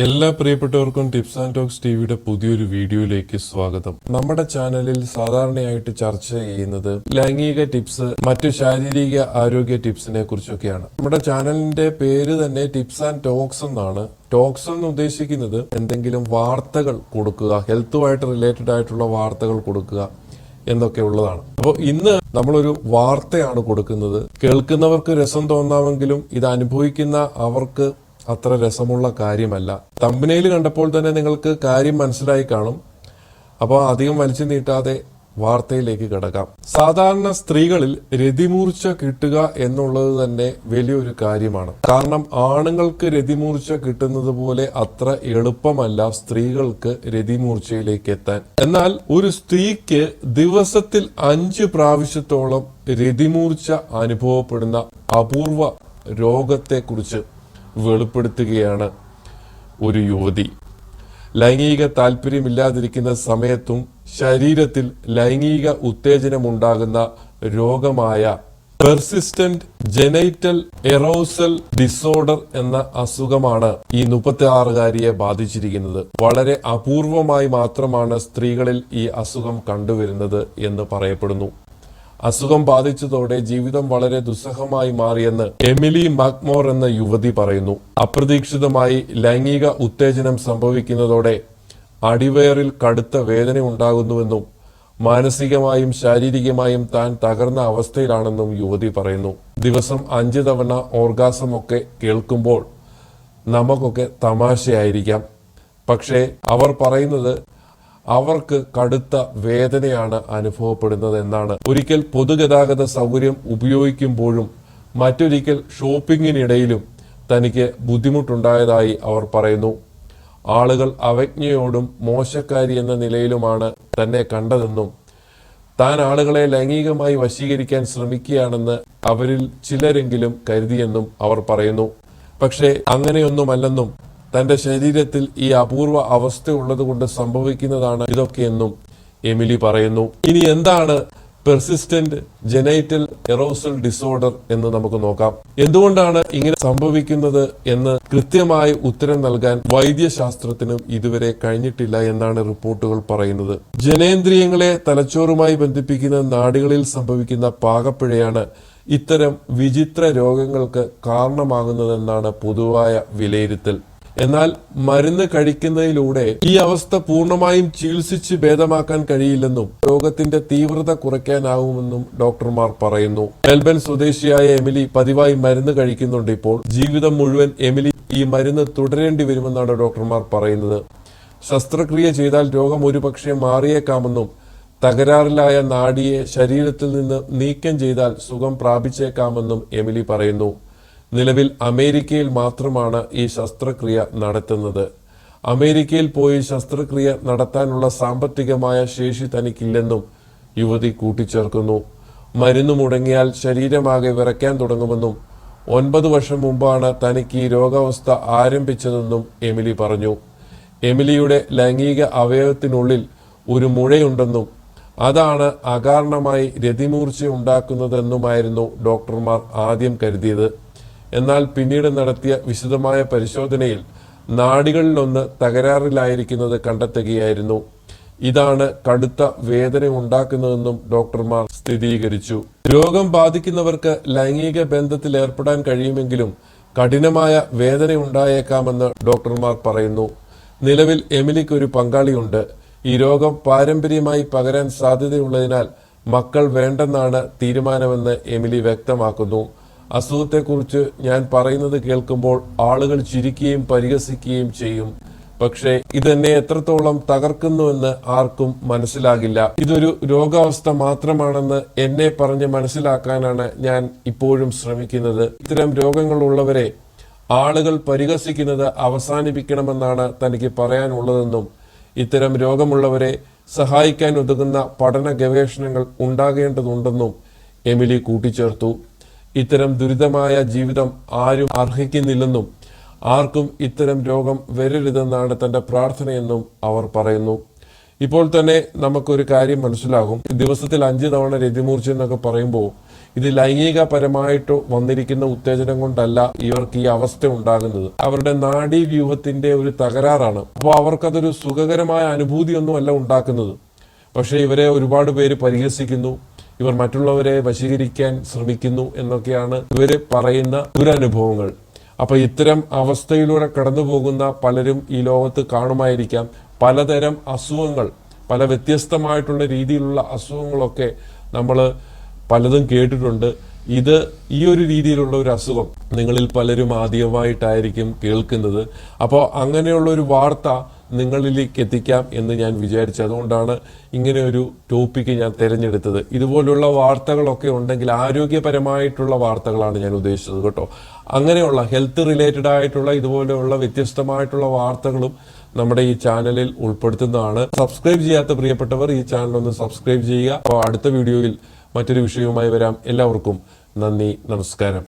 എല്ലാ പ്രിയപ്പെട്ടവർക്കും tips and talks ടിവിയുടെ പുതിയൊരു വീഡിയോയിലേക്ക് സ്വാഗതം. നമ്മുടെ ചാനലിൽ സാധാരണയായിട്ട് ചർച്ച ചെയ്യുന്നത് ലൈംഗിക ടിപ്സ് മറ്റു ശാരീരിക ആരോഗ്യ ടിപ്സിനെ കുറിച്ചൊക്കെയാണ്. നമ്മുടെ ചാനലിന്റെ പേര് തന്നെ ടിപ്സ് ആൻഡ് ടോക്സ് എന്നാണ്. ടോക്സ് എന്ന് ഉദ്ദേശിക്കുന്നത് എന്തെങ്കിലും വാർത്തകൾ കൊടുക്കുക ഹെൽത്തുമായിട്ട് റിലേറ്റഡ് ആയിട്ടുള്ള വാർത്തകൾ കൊടുക്കുക എന്നൊക്കെ ഉള്ളതാണ്. അപ്പോൾ ഇന്ന് നമ്മളൊരു വാർത്തയാണ് കൊടുക്കുന്നത്. കേൾക്കുന്നവർക്ക് രസം തോന്നാമെങ്കിലും ഇത് അനുഭവിക്കുന്ന അവർക്ക് അത്ര രസമുള്ള കാര്യമല്ല. തമ്പനയിൽ കണ്ടപ്പോൾ തന്നെ നിങ്ങൾക്ക് കാര്യം മനസ്സിലായി കാണും. അപ്പോൾ അധികം വലിച്ചു നീട്ടാതെ വാർത്തയിലേക്ക് കിടക്കാം. സാധാരണ സ്ത്രീകളിൽ രതിമൂർച്ച കിട്ടുക എന്നുള്ളത് തന്നെ വലിയൊരു കാര്യമാണ്. കാരണം ആണുങ്ങൾക്ക് രതിമൂർച്ച കിട്ടുന്നത് പോലെ അത്ര എളുപ്പമല്ല സ്ത്രീകൾക്ക് രതിമൂർച്ചയിലേക്ക് എത്താൻ. എന്നാൽ ഒരു സ്ത്രീക്ക് ദിവസത്തിൽ അഞ്ച് പ്രാവശ്യത്തോളം രതിമൂർച്ച അനുഭവപ്പെടുന്ന അപൂർവ രോഗത്തെക്കുറിച്ച് വെളിപ്പെടുത്തുകയാണ് ഒരു യുവതി. ലൈംഗിക താല്പര്യമില്ലാതിരിക്കുന്ന സമയത്തും ശരീരത്തിൽ ലൈംഗിക ഉത്തേജനമുണ്ടാകുന്ന രോഗമായ പെർസിസ്റ്റന്റ് ജെനൈറ്റൽ എറോസൽ ഡിസോർഡർ എന്ന അസുഖമാണ് ഈ മുപ്പത്തി ആറുകാരിയെ ബാധിച്ചിരിക്കുന്നത്. വളരെ അപൂർവമായി മാത്രമാണ് സ്ത്രീകളിൽ ഈ അസുഖം കണ്ടുവരുന്നത് എന്ന് പറയപ്പെടുന്നു. അസുഖം ബാധിച്ചതോടെ ജീവിതം വളരെ ദുസ്സഹമായി മാറിയെന്ന് എമിലി മക്മോർ എന്ന യുവതി പറയുന്നു. അപ്രതീക്ഷിതമായി ലൈംഗിക ഉത്തേജനം സംഭവിക്കുന്നതോടെ അടിവയറിൽ കടുത്ത വേദന ഉണ്ടാകുന്നുവെന്നും മാനസികമായും ശാരീരികമായും താൻ തകർന്ന അവസ്ഥയിലാണെന്നും യുവതി പറയുന്നു. ദിവസം അഞ്ച് തവണ ഓർഗാസമൊക്കെ കേൾക്കുമ്പോൾ നമുക്കൊക്കെ തമാശയായിരിക്കാം. പക്ഷേ അവർ പറയുന്നത് അവർക്ക് കടുത്ത വേദനയാണ് അനുഭവപ്പെടുന്നത് എന്നാണ്. ഒരിക്കൽ പൊതുഗതാഗത സൗകര്യം ഉപയോഗിക്കുമ്പോഴും മറ്റൊരിക്കൽ ഷോപ്പിങ്ങിനിടയിലും തനിക്ക് ബുദ്ധിമുട്ടുണ്ടായതായി അവർ പറയുന്നു. ആളുകൾ അവജ്ഞയോടും മോശക്കാരി എന്ന നിലയിലുമാണ് തന്നെ കണ്ടതെന്നും താൻ ആളുകളെ ലൈംഗികമായി വശീകരിക്കാൻ ശ്രമിക്കുകയാണെന്ന് അവരിൽ ചിലരെങ്കിലും കരുതിയെന്നും അവർ പറയുന്നു. പക്ഷേ അങ്ങനെയൊന്നുമല്ലെന്നും തന്റെ ശരീരത്തിൽ ഈ അപൂർവ അവസ്ഥ ഉള്ളതുകൊണ്ട് സംഭവിക്കുന്നതാണ് ഇതൊക്കെയെന്നും എമിലി പറയുന്നു. ഇനി എന്താണ് പെർസിസ്റ്റന്റ് ജെനൈറ്റൽ എറോസൽ ഡിസോർഡർ എന്ന് നമുക്ക് നോക്കാം. എന്തുകൊണ്ടാണ് ഇങ്ങനെ സംഭവിക്കുന്നത് എന്ന് കൃത്യമായി ഉത്തരം നൽകാൻ വൈദ്യശാസ്ത്രത്തിനും ഇതുവരെ കഴിഞ്ഞിട്ടില്ല എന്നാണ് റിപ്പോർട്ടുകൾ പറയുന്നത്. ജനേന്ദ്രിയങ്ങളെ തലച്ചോറുമായി ബന്ധിപ്പിക്കുന്ന നാടുകളിൽ സംഭവിക്കുന്ന പാകപ്പിഴയാണ് ഇത്തരം വിചിത്ര രോഗങ്ങൾക്ക് കാരണമാകുന്നതെന്നാണ് പൊതുവായ വിലയിരുത്തൽ. എന്നാൽ മരുന്ന് കഴിക്കുന്നതിലൂടെ ഈ അവസ്ഥ പൂർണമായും ചികിത്സിച്ച് ഭേദമാക്കാൻ കഴിയില്ലെന്നും രോഗത്തിന്റെ തീവ്രത കുറയ്ക്കാനാവുമെന്നും ഡോക്ടർമാർ പറയുന്നു. മെൽബൺ സ്വദേശിയായ എമിലി പതിവായി മരുന്ന് കഴിക്കുന്നുണ്ട് ഇപ്പോൾ. ജീവിതം മുഴുവൻ എമിലി ഈ മരുന്ന് തുടരേണ്ടി വരുമെന്നാണ് ഡോക്ടർമാർ പറയുന്നത്. ശസ്ത്രക്രിയ ചെയ്താൽ രോഗം ഒരുപക്ഷെ മാറിയേക്കാമെന്നും തകരാറിലായ നാഡിയെ ശരീരത്തിൽ നിന്ന് നീക്കം ചെയ്താൽ സുഖം പ്രാപിച്ചേക്കാമെന്നും എമിലി പറയുന്നു. നിലവിൽ അമേരിക്കയിൽ മാത്രമാണ് ഈ ശസ്ത്രക്രിയ നടത്തുന്നത്. അമേരിക്കയിൽ പോയി ശസ്ത്രക്രിയ നടത്താനുള്ള സാമ്പത്തികമായ ശേഷി തനിക്കില്ലെന്നും യുവതി കൂട്ടിച്ചേർക്കുന്നു. മരുന്ന് മുടങ്ങിയാൽ ശരീരമാകെ വിറയ്ക്കാൻ തുടങ്ങുമെന്നും ഒൻപത് വർഷം മുമ്പാണ് തനിക്ക് ഈ രോഗാവസ്ഥ ആരംഭിച്ചതെന്നും എമിലി പറഞ്ഞു. എമിലിയുടെ ലൈംഗിക അവയവത്തിനുള്ളിൽ ഒരു മുഴയുണ്ടെന്നും അതാണ് അകാരണമായി രതിമൂർച്ച ഉണ്ടാക്കുന്നതെന്നുമായിരുന്നു ഡോക്ടർമാർ ആദ്യം കരുതിയത്. എന്നാൽ പിന്നീട് നടത്തിയ വിശദമായ പരിശോധനയിൽ നാടികളിലൊന്ന് തകരാറിലായിരിക്കുന്നത് കണ്ടെത്തുകയായിരുന്നു. ഇതാണ് കടുത്ത വേദന ഉണ്ടാക്കുന്നതെന്നും ഡോക്ടർമാർ സ്ഥിരീകരിച്ചു. രോഗം ബാധിക്കുന്നവർക്ക് ലൈംഗിക ബന്ധത്തിൽ ഏർപ്പെടാൻ കഴിയുമെങ്കിലും കഠിനമായ വേദന ഉണ്ടായേക്കാമെന്ന് ഡോക്ടർമാർ പറയുന്നു. നിലവിൽ എമിലിക്ക് ഒരു പങ്കാളിയുണ്ട്. ഈ രോഗം പാരമ്പര്യമായി പകരാൻ സാധ്യതയുള്ളതിനാൽ മക്കൾ വേണ്ടെന്നാണ് തീരുമാനമെന്ന് എമിലി വ്യക്തമാക്കുന്നു. അസുഖത്തെക്കുറിച്ച് ഞാൻ പറയുന്നത് കേൾക്കുമ്പോൾ ആളുകൾ ചിരിക്കുകയും പരിഹസിക്കുകയും ചെയ്യും. പക്ഷേ ഇതെന്നെ എത്രത്തോളം തകർക്കുന്നുവെന്ന് ആർക്കും മനസ്സിലാകില്ല. ഇതൊരു രോഗാവസ്ഥ മാത്രമാണെന്ന് എന്നെ പറഞ്ഞ് മനസ്സിലാക്കാനാണ് ഞാൻ ഇപ്പോഴും ശ്രമിക്കുന്നത്. ഇത്തരം രോഗങ്ങളുള്ളവരെ ആളുകൾ പരിഹസിക്കുന്നത് അവസാനിപ്പിക്കണമെന്നാണ് തനിക്ക് പറയാനുള്ളതെന്നും ഇത്തരം രോഗമുള്ളവരെ സഹായിക്കാൻ ഒതുങ്ങുന്ന പഠന ഗവേഷണങ്ങൾ ഉണ്ടാകേണ്ടതുണ്ടെന്നും എമിലി കൂട്ടിച്ചേർത്തു. ഇത്തരം ദുരിതമായ ജീവിതം ആരും അർഹിക്കുന്നില്ലെന്നും ആർക്കും ഇത്തരം രോഗം വരരുതെന്നാണ് തന്റെ പ്രാർത്ഥനയെന്നും അവർ പറയുന്നു. ഇപ്പോൾ തന്നെ നമുക്കൊരു കാര്യം മനസ്സിലാകും. ദിവസത്തിൽ അഞ്ച് തവണ രതിമൂർച്ച എന്നൊക്കെ പറയുമ്പോൾ ഇത് ലൈംഗികപരമായിട്ട് വന്നിരിക്കുന്ന ഉത്തേജനം കൊണ്ടല്ല ഇവർക്ക് ഈ അവസ്ഥ ഉണ്ടാകുന്നത്. അവരുടെ നാഡീവ്യൂഹത്തിന്റെ ഒരു തകരാറാണ്. അപ്പോൾ അവർക്കതൊരു സുഖകരമായ അനുഭൂതിയൊന്നും അല്ല ഉണ്ടാക്കുന്നത്. പക്ഷേ ഇവരെ ഒരുപാട് പേര് പരിഹസിക്കുന്നു. ഇവർ മറ്റുള്ളവരെ വശീകരിക്കാൻ ശ്രമിക്കുന്നു എന്നൊക്കെയാണ് ഇവർ പറയുന്ന ദുരനുഭവങ്ങൾ. അപ്പൊ ഇത്തരം അവസ്ഥയിലൂടെ കടന്നു പോകുന്ന പലരും ഈ ലോകത്ത് കാണുമായിരിക്കാം. പലതരം അസുഖങ്ങൾ പല വ്യത്യസ്തമായിട്ടുള്ള രീതിയിലുള്ള അസുഖങ്ങളൊക്കെ നമ്മൾ പലതും കേട്ടിട്ടുണ്ട്. ഇത് ഈ ഒരു രീതിയിലുള്ള ഒരു അസുഖം നിങ്ങളിൽ പലരും ആദ്യമായിട്ടായിരിക്കും കേൾക്കുന്നത്. അപ്പോൾ അങ്ങനെയുള്ള ഒരു വാർത്ത നിങ്ങളിലേക്ക് എത്തിക്കാം എന്ന് ഞാൻ വിചാരിച്ചു. അതുകൊണ്ടാണ് ഇങ്ങനെ ഒരു ടോപ്പിക്ക് ഞാൻ തിരഞ്ഞെടുത്തത്. ഇതുപോലുള്ള വാർത്തകളൊക്കെ ഉണ്ടെങ്കിൽ ആരോഗ്യപരമായിട്ടുള്ള വാർത്തകളാണ് ഞാൻ ഉദ്ദേശിച്ചത് കേട്ടോ. അങ്ങനെയുള്ള ഹെൽത്ത് റിലേറ്റഡ് ആയിട്ടുള്ള ഇതുപോലെയുള്ള വ്യത്യസ്തമായിട്ടുള്ള വാർത്തകളും നമ്മുടെ ഈ ചാനലിൽ ഉൾപ്പെടുത്തുന്നതാണ്. സബ്സ്ക്രൈബ് ചെയ്യാത്ത പ്രിയപ്പെട്ടവർ ഈ ചാനൽ ഒന്ന് സബ്സ്ക്രൈബ് ചെയ്യുക. അപ്പോൾ അടുത്ത വീഡിയോയിൽ മറ്റൊരു വിഷയവുമായി വരാം. എല്ലാവർക്കും നന്ദി നമസ്കാരം.